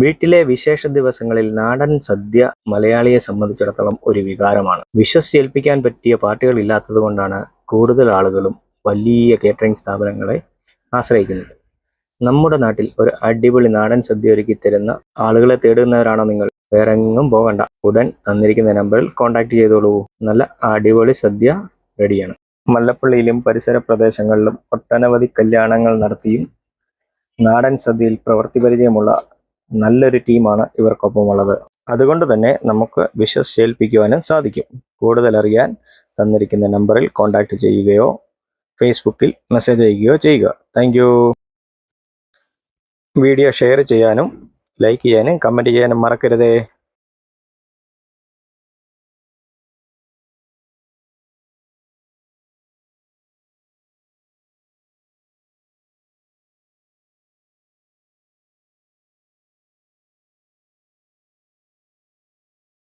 വീട്ടിലെ വിശേഷ ദിവസങ്ങളിൽ നാടൻ സദ്യ മലയാളിയെ സംബന്ധിച്ചിടത്തോളം ഒരു വികാരമാണ്. വിശ്വസിച്ചേൽപ്പിക്കാൻ പറ്റിയ പാർട്ടികൾ ഇല്ലാത്തതുകൊണ്ടാണ് കൂടുതൽ ആളുകളും വലിയ കേറ്ററിംഗ് സ്ഥാപനങ്ങളെ ആശ്രയിക്കുന്നത്. നമ്മുടെ നാട്ടിൽ ഒരു അടിപൊളി നാടൻ സദ്യ ഒരുക്കി തരുന്ന ആളുകളെ തേടുന്നവരാണോ നിങ്ങൾ? വേറെ എങ്ങും പോകണ്ട. ഉടൻ തന്നിരിക്കുന്ന നമ്പറിൽ കോൺടാക്ട് ചെയ്തോളൂ. നല്ല അടിപൊളി സദ്യ റെഡിയാണ്. മല്ലപ്പള്ളിയിലും പരിസര പ്രദേശങ്ങളിലും ഒട്ടനവധി കല്യാണങ്ങൾ നടത്തിയും നാടൻ സദ്യയിൽ പ്രവൃത്തി പരിചയമുള്ള നല്ലൊരു ടീമാണ് ഇവർക്കൊപ്പമുള്ളത്. അതുകൊണ്ട് തന്നെ നമുക്ക് വിശ്വസിച്ചേൽപ്പിക്കുവാനും സാധിക്കും. കൂടുതൽ അറിയാൻ തന്നിരിക്കുന്ന നമ്പറിൽ കോൺടാക്ട് ചെയ്യുകയോ ഫേസ്ബുക്കിൽ മെസ്സേജ് അയക്കുകയോ ചെയ്യുക. താങ്ക് വീഡിയോ ഷെയർ ചെയ്യാനും ലൈക്ക് ചെയ്യാനും കമന്റ് ചെയ്യാനും മറക്കരുതേ.